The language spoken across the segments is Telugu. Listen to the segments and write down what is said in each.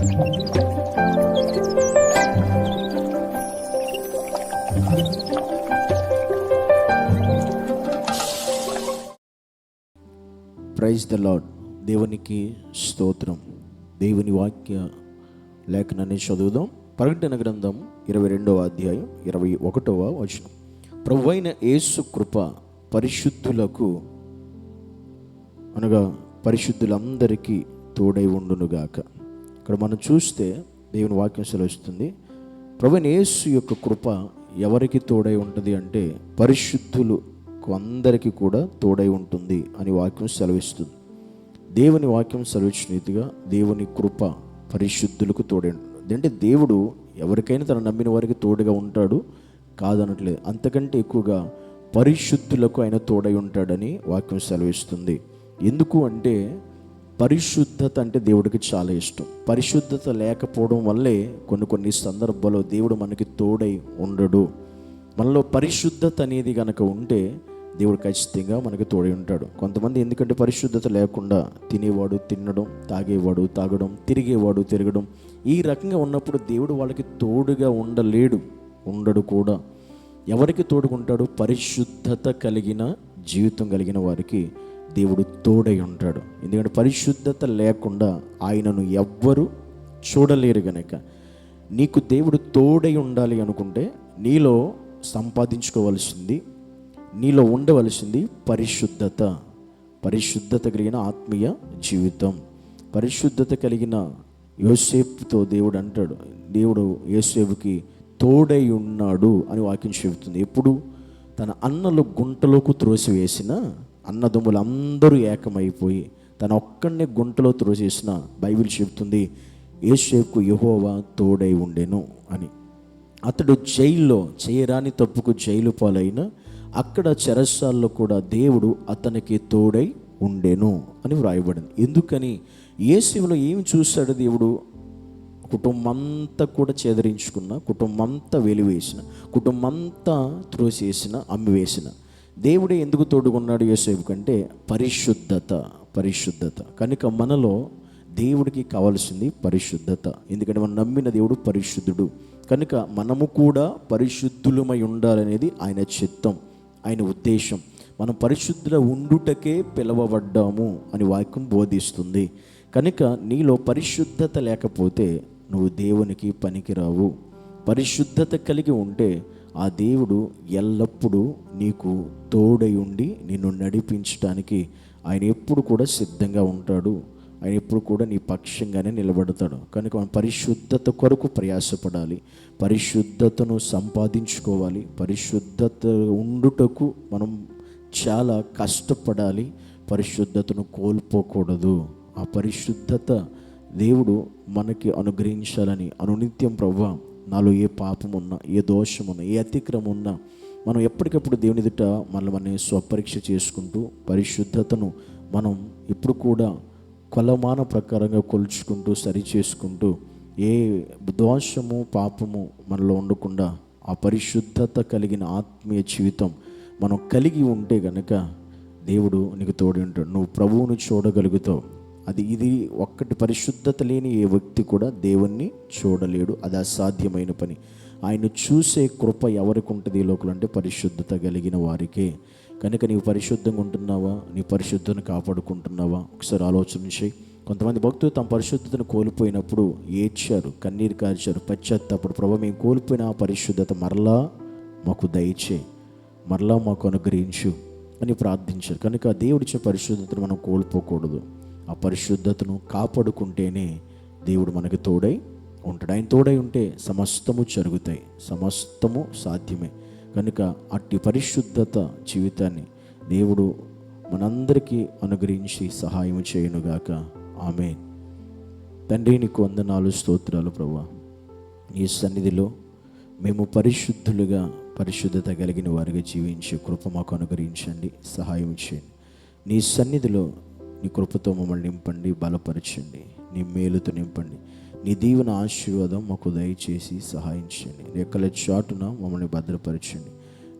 ప్రైజ్ ద లాడ్ దేవునికి స్తోత్రం. దేవుని వాక్య లేఖనాన్ని చదువుదాం. ప్రకటన గ్రంథం ఇరవై రెండవ అధ్యాయం ఇరవై ఒకటవ వచనం. ప్రభు అయిన యేసు కృప పరిశుద్ధులకు అనగా పరిశుద్ధులందరికీ తోడై ఉండునుగాక. ఇక్కడ మనం చూస్తే దేవుని వాక్యం సెలవుస్తుంది. ప్రభు యేసు యొక్క కృప ఎవరికి తోడై ఉంటుంది అంటే పరిశుద్ధులు అందరికీ కూడా తోడై ఉంటుంది అని వాక్యం సెలవిస్తుంది. దేవుని వాక్యం సెలవించిన రీతిగా దేవుని కృప పరిశుద్ధులకు తోడై ఉంటుంది. అంటే దేవుడు ఎవరికైనా తన నమ్మిన వారికి తోడుగా ఉంటాడు కాదనట్లేదు. అంతకంటే ఎక్కువగా పరిశుద్ధులకు ఆయన తోడై ఉంటాడని వాక్యం సెలవిస్తుంది. ఎందుకు అంటే పరిశుద్ధత అంటే దేవుడికి చాలా ఇష్టం. పరిశుద్ధత లేకపోవడం వల్లే కొన్ని కొన్ని సందర్భాల్లో దేవుడు మనకి తోడై ఉండడు. మనలో పరిశుద్ధత అనేది కనుక ఉంటే దేవుడు ఖచ్చితంగా మనకి తోడై ఉంటాడు. కొంతమంది ఎందుకంటే పరిశుద్ధత లేకుండా తినేవాడు తినడం తాగేవాడు తాగడం తిరిగేవాడు తిరగడం ఈ రకంగా ఉన్నప్పుడు దేవుడు వాళ్ళకి తోడుగా ఉండలేడు ఉండడు కూడా. ఎవరికి తోడుకుంటాడు పరిశుద్ధత కలిగిన జీవితం కలిగిన వారికి. దేవుడు తోడై ఉంటాడు. ఎందుకంటే పరిశుద్ధత లేకుండా ఆయనను ఎవ్వరు చూడలేరు గనక. నీకు దేవుడు తోడై ఉండాలి అనుకుంటే నీలో సంపాదించుకోవలసింది నీలో ఉండవలసింది పరిశుద్ధత. పరిశుద్ధత కలిగిన ఆత్మీయ జీవితం. పరిశుద్ధత కలిగిన యోసేపుతో దేవుడు అంటాడు దేవుడు యోసేపుకి తోడై ఉన్నాడు అని వాక్యం చెబుతుంది. ఎప్పుడు? తన అన్నలు గుంటలోకి త్రోసివేసిన అన్నదమ్ములు అందరూ ఏకమైపోయి తన ఒక్కడినే గుంటలో త్రోసేసిన బైబిల్ చెబుతుంది యేసేపుకు యహోవా తోడై ఉండెను అని. అతడు జైల్లో చేయరాని తప్పుకు జైలు పాలైన అక్కడ చెరస్సాల్లో కూడా దేవుడు అతనికి తోడై ఉండెను అని వ్రాయబడింది. ఎందుకని? యేసులో ఏమి చూశాడు దేవుడు? కుటుంబంతా కూడా చేదరించుకున్న కుటుంబంతా వెలివేసిన కుటుంబంతా త్రోసేసిన అమ్మివేసిన. దేవుడే ఎందుకు తోడుకున్నాడు యోసేపు కంటే? పరిశుద్ధత పరిశుద్ధత. కనుక మనలో దేవుడికి కావాల్సింది పరిశుద్ధత. ఎందుకంటే మనం నమ్మిన దేవుడు పరిశుద్ధుడు. కనుక మనము కూడా పరిశుద్ధులమై ఉండాలనేది ఆయన చిత్తం ఆయన ఉద్దేశం. మనం పరిశుద్ధుల ఉండుటకే పిలవబడ్డాము అని వాక్యం బోధిస్తుంది. కనుక నీలో పరిశుద్ధత లేకపోతే నువ్వు దేవునికి పనికిరావు. పరిశుద్ధత కలిగి ఉంటే ఆ దేవుడు ఎల్లప్పుడూ నీకు తోడై ఉండి నిన్ను నడిపించడానికి ఆయన ఎప్పుడు కూడా సిద్ధంగా ఉంటాడు. ఆయన ఎప్పుడు కూడా నీ పక్షంగానే నిలబడతాడు. కనుక మనం పరిశుద్ధత కొరకు ప్రయాసపడాలి. పరిశుద్ధతను సంపాదించుకోవాలి. పరిశుద్ధత ఉండుటకు మనం చాలా కష్టపడాలి. పరిశుద్ధతను కోల్పోకూడదు. ఆ పరిశుద్ధత దేవుడు మనకి అనుగ్రహించాలని. అనునిత్యం ప్రభావం నాలో ఏ పాపం ఉన్నా ఏ దోషం ఉన్నా ఏ అతిక్రమం ఉన్నా మనం ఎప్పటికప్పుడు దేవుని ఎదుట మనల్ని మనం స్వపరీక్ష చేసుకుంటూ పరిశుద్ధతను మనం ఇప్పుడు కూడా కొలమాన ప్రకారంగా కొలుచుకుంటూ సరి చేసుకుంటూ ఏ దోషము పాపము మనలో ఉండకుండా ఆ పరిశుద్ధత కలిగిన ఆత్మీయ జీవితం మనం కలిగి ఉంటే గనక దేవుడు నీకు తోడు ఉంటాడు నువ్వు ప్రభువును చూడగలుగుతావు. అది ఇది ఒక్కటి పరిశుద్ధత లేని ఏ వ్యక్తి కూడా దేవుణ్ణి చూడలేడు. అది అసాధ్యమైన పని. ఆయన చూసే కృప ఎవరికి ఉంటుంది ఈ లోకలు అంటే పరిశుద్ధత కలిగిన వారికే. కనుక నీవు పరిశుద్ధంగా ఉంటున్నావా? నీ పరిశుద్ధతను కాపాడుకుంటున్నావా? ఒకసారి ఆలోచన చేయి. కొంతమంది భక్తులు తమ పరిశుద్ధతను కోల్పోయినప్పుడు ఏడ్చారు కన్నీరు కార్చారు పశ్చాత్తాపడు ప్రభు మేము కోల్పోయిన ఆ పరిశుద్ధత మరలా మాకు దయచే మరలా మాకు అనుగ్రహించు అని ప్రార్థించారు. కనుక దేవుడిచ్చే పరిశుద్ధతను మనం కోల్పోకూడదు. ఆ పరిశుద్ధతను కాపాడుకుంటేనే దేవుడు మనకి తోడై ఉంటాడు. ఆయన తోడై ఉంటే సమస్తము జరుగుతాయి. సమస్తము సాధ్యమే. కనుక అట్టి పరిశుద్ధత జీవితాన్ని దేవుడు మనందరికీ అనుగ్రహించి సహాయం చేయనుగాక. ఆమె తండ్రి నీకు వందనాలు స్తోత్రాలు ప్రభా. నీ సన్నిధిలో మేము పరిశుద్ధులుగా పరిశుద్ధత కలిగిన వారిగా జీవించే కృప మాకు అనుగ్రహించండి సహాయం చేయండి. నీ సన్నిధిలో నీ కృపతో మమ్మల్ని నింపండి బలపరచండి నీ మేలుతో నింపండి. నీ దీవెన ఆశీర్వాదం మాకు దయచేసి సహాయించండి. చేయండి రెక్కల చాటున మమ్మల్ని భద్రపరచండి.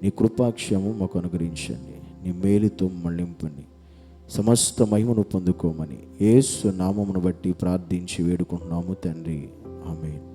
నీ కృపాక్షేమం మాకు అనుగ్రహించండి. నీ మేలుతో మమ్మల్ని నింపండి. సమస్త మహిమను పొందుకోమని ఏసు నామమును బట్టి ప్రార్థించి వేడుకుంటున్నాము తండ్రి. ఆమెను.